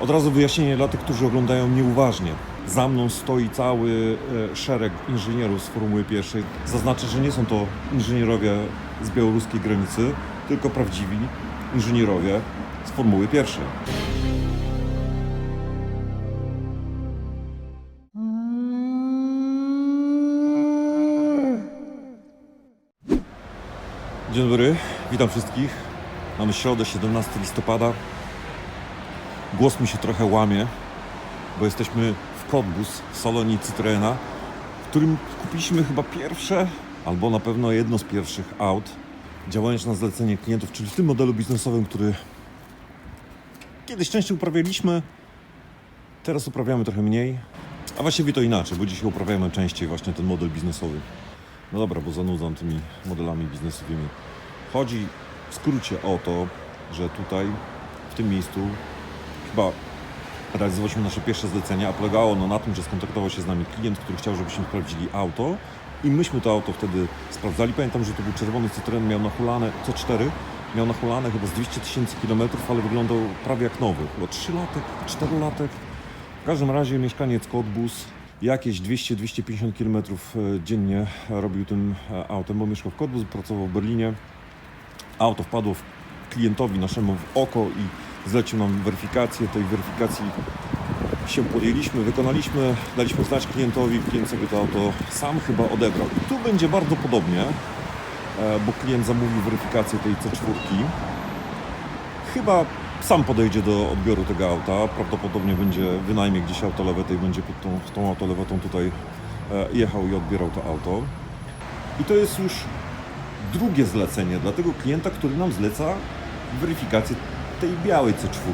Od razu wyjaśnienie dla tych, którzy oglądają nieuważnie. Za mną stoi cały e, szereg inżynierów z Formuły Pierwszej. Zaznaczę, że nie są to inżynierowie z białoruskiej granicy, tylko prawdziwi inżynierowie z Formuły Pierwszej. Dzień dobry, witam wszystkich. Mamy środę, 17 listopada. Głos mi się trochę łamie, bo jesteśmy w Cottbus, w salonie Citroena, w którym kupiliśmy chyba pierwsze, albo na pewno jedno z pierwszych aut działając na zlecenie klientów, czyli w tym modelu biznesowym, który kiedyś częściej uprawialiśmy, teraz uprawiamy trochę mniej, a właściwie to inaczej, bo dzisiaj uprawiamy częściej właśnie ten model biznesowy. No dobra, bo zanudzam tymi modelami biznesowymi. Chodzi w skrócie o to, że tutaj, w tym miejscu, chyba realizowaliśmy nasze pierwsze zlecenia, a polegało ono na tym, że skontaktował się z nami klient, który chciał, żebyśmy sprawdzili auto i myśmy to auto wtedy sprawdzali. Pamiętam, że to był czerwony Citroen, miał nachulane C4, miał nachulane chyba z 200 tysięcy kilometrów, ale wyglądał prawie jak nowy. Chyba 3 latek, 4 latek. W każdym razie mieszkaniec Cottbus jakieś 200-250 km e, dziennie robił tym e, autem, bo mieszkał w Cottbus, pracował w Berlinie. Auto wpadło klientowi naszemu w oko i zlecił nam weryfikację. Tej weryfikacji się podjęliśmy, wykonaliśmy, daliśmy znać klientowi, klient sobie to auto sam chyba odebrał. I tu będzie bardzo podobnie, e, bo klient zamówił weryfikację tej C4. Chyba sam podejdzie do odbioru tego auta, prawdopodobnie będzie wynajmie gdzieś autolewetę i będzie pod tą, tą autolewetą tutaj e, jechał i odbierał to auto. I to jest już drugie zlecenie dla tego klienta, który nam zleca weryfikację tej białej C4.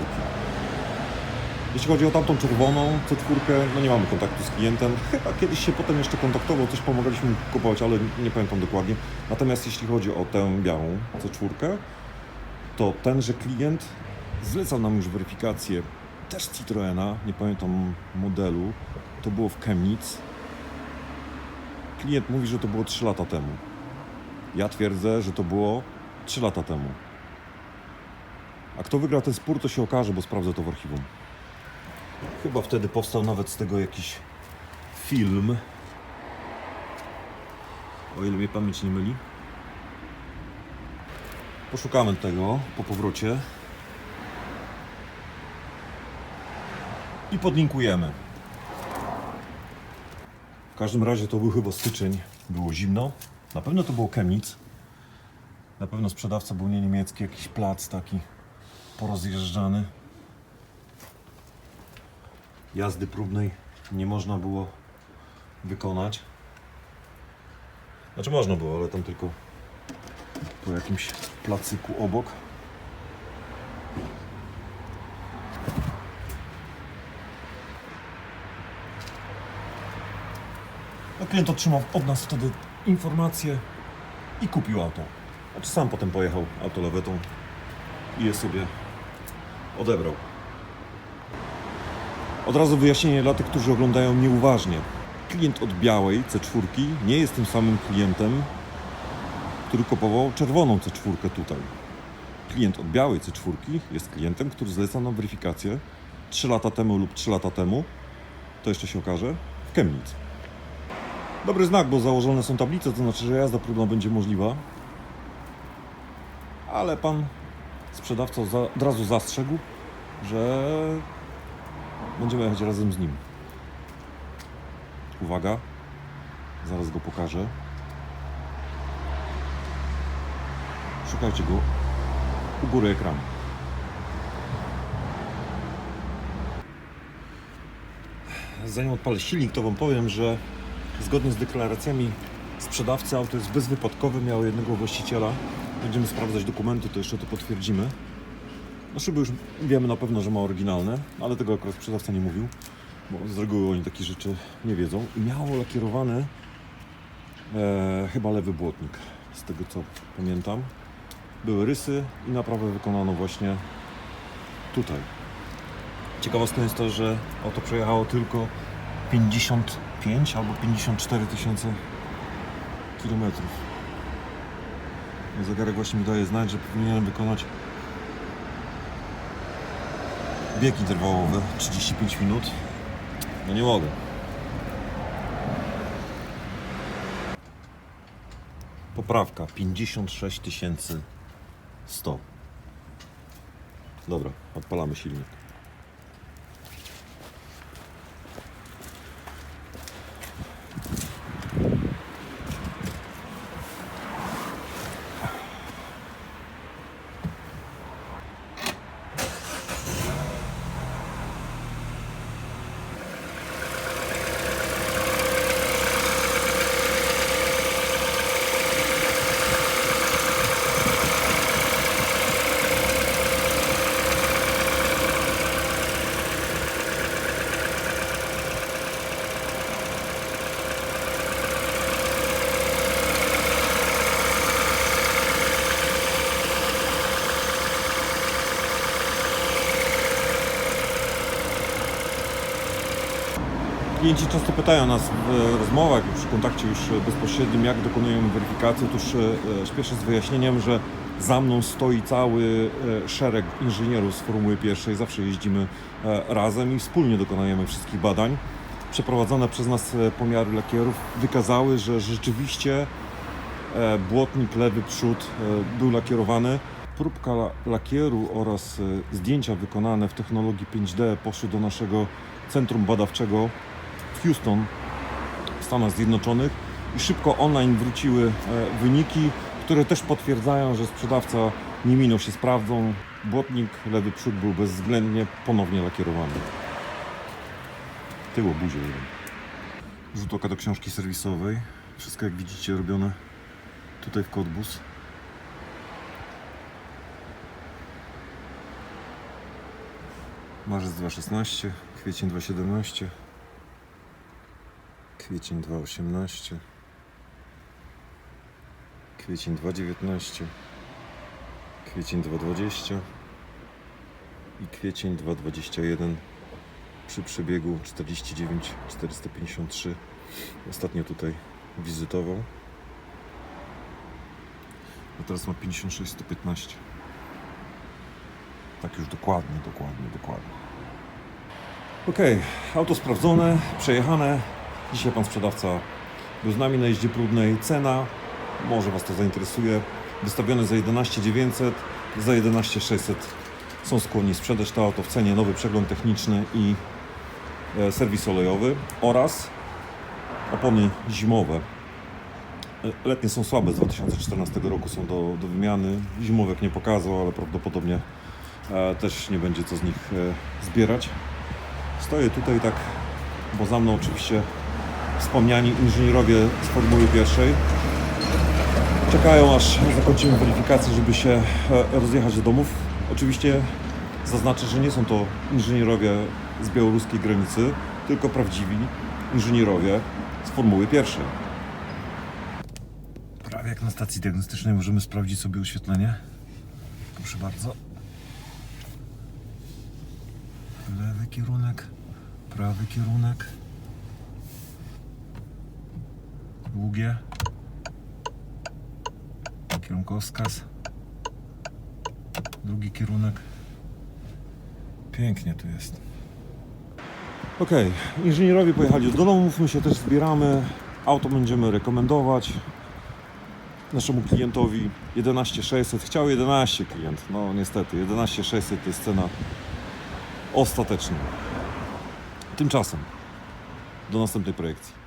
Jeśli chodzi o tamtą czerwoną C4, no nie mamy kontaktu z klientem. Chyba kiedyś się potem jeszcze kontaktował, coś pomagaliśmy kupować, ale nie pamiętam dokładnie. Natomiast jeśli chodzi o tę białą C4, to tenże klient zlecał nam już weryfikację też Citroena, nie pamiętam modelu. To było w Chemnitz. Klient mówi, że to było 3 lata temu. Ja twierdzę, że to było 3 lata temu. A kto wygrał ten spór, to się okaże, bo sprawdzę to w archiwum. Chyba wtedy powstał nawet z tego jakiś film. O ile mnie pamięć nie myli. Poszukamy tego po powrocie. I podlinkujemy. W każdym razie to był chyba styczeń. Było zimno. Na pewno to było Chemnitz. Na pewno sprzedawca był nie niemiecki, jakiś plac taki porozjeżdżany. Jazdy próbnej nie można było wykonać. Znaczy można było, ale tam tylko po jakimś placyku obok. No, klient otrzymał od nas wtedy informację i kupił auto. Znaczy sam potem pojechał autolewetą i je sobie odebrał. Od razu wyjaśnienie dla tych, którzy oglądają nieuważnie. Klient od białej C4 nie jest tym samym klientem, który kupował czerwoną C4 tutaj. Klient od białej C4 jest klientem, który zleca nam weryfikację 3 lata temu lub 3 lata temu, to jeszcze się okaże, w Chemnitz. Dobry znak, bo założone są tablice, to znaczy, że jazda próbna będzie możliwa. Ale pan sprzedawca od razu zastrzegł, że będziemy jechać razem z nim. Uwaga, zaraz go pokażę. Szukajcie go u góry ekranu. Zanim odpalę silnik, to Wam powiem, że zgodnie z deklaracjami sprzedawcy auto jest bezwypadkowe, miało jednego właściciela. Będziemy sprawdzać dokumenty, to jeszcze to potwierdzimy. No szyby już wiemy na pewno, że ma oryginalne, ale tego akurat sprzedawca nie mówił, bo z reguły oni takie rzeczy nie wiedzą. I miało lakierowany e, chyba lewy błotnik, z tego co pamiętam. Były rysy i naprawę wykonano właśnie tutaj. Ciekawostką jest to, że auto przejechało tylko 55 albo 54 tysiące kilometrów. Zegarek właśnie mi daje znać, że powinienem wykonać Bieg interwałowy 35 minut. No nie mogę. Poprawka 56 100. Dobra, odpalamy silnik. Klienci często pytają nas w rozmowach, już w kontakcie już bezpośrednim, jak dokonujemy weryfikacji. Otóż e, śpieszę z wyjaśnieniem, że za mną stoi cały e, szereg inżynierów z Formuły Pierwszej. Zawsze jeździmy e, razem i wspólnie dokonujemy wszystkich badań. Przeprowadzone przez nas e, pomiary lakierów wykazały, że rzeczywiście e, błotnik lewy przód e, był lakierowany. Próbka la- lakieru oraz e, zdjęcia wykonane w technologii 5D poszły do naszego centrum badawczego Houston, w Stanach Zjednoczonych i szybko online wróciły e, wyniki, które też potwierdzają, że sprzedawca nie minął się sprawdzą. Błotnik lewy przód był bezwzględnie ponownie lakierowany. Tył obuzie jeden. Rzut oka do książki serwisowej. Wszystko jak widzicie robione tutaj w Kodbus. Marzec 2.16, kwiecień 2.17, kwiecień 2.18, kwiecień 2.19, kwiecień 2.20 i kwiecień 2.21 przy przebiegu 49 453 ostatnio tutaj wizytował. A teraz ma 56 115 tak już dokładnie, dokładnie, dokładnie. Okej, auto sprawdzone, przejechane dzisiaj pan sprzedawca był z nami na jeździe próbnej cena może was to zainteresuje wystawione za 11 900 za 11 600 są skłonni sprzedać to auto w cenie nowy przegląd techniczny i e, serwis olejowy oraz opony zimowe. E, Letnie są słabe z 2014 roku, są do, do wymiany. Zimówek nie pokazał, ale prawdopodobnie e, też nie będzie co z nich zbierać. Stoję tutaj tak, bo za mną oczywiście wspomniani inżynierowie z Formuły Pierwszej. Czekają aż zakończymy weryfikację, żeby się e, rozjechać do domów. Oczywiście zaznaczę, że nie są to inżynierowie z białoruskiej granicy, tylko prawdziwi inżynierowie z Formuły Pierwszej. Prawie jak na stacji diagnostycznej możemy sprawdzić sobie oświetlenie. Proszę bardzo. Lewy kierunek, prawy kierunek. Długie. Kierunkowskaz. Drugi kierunek. Pięknie tu jest. Okej, inżynierowie pojechali do domów, my się też zbieramy. Auto będziemy rekomendować naszemu klientowi 11600. Chciał 11 klient, no niestety 11600 to jest cena ostateczna. Tymczasem do następnej projekcji.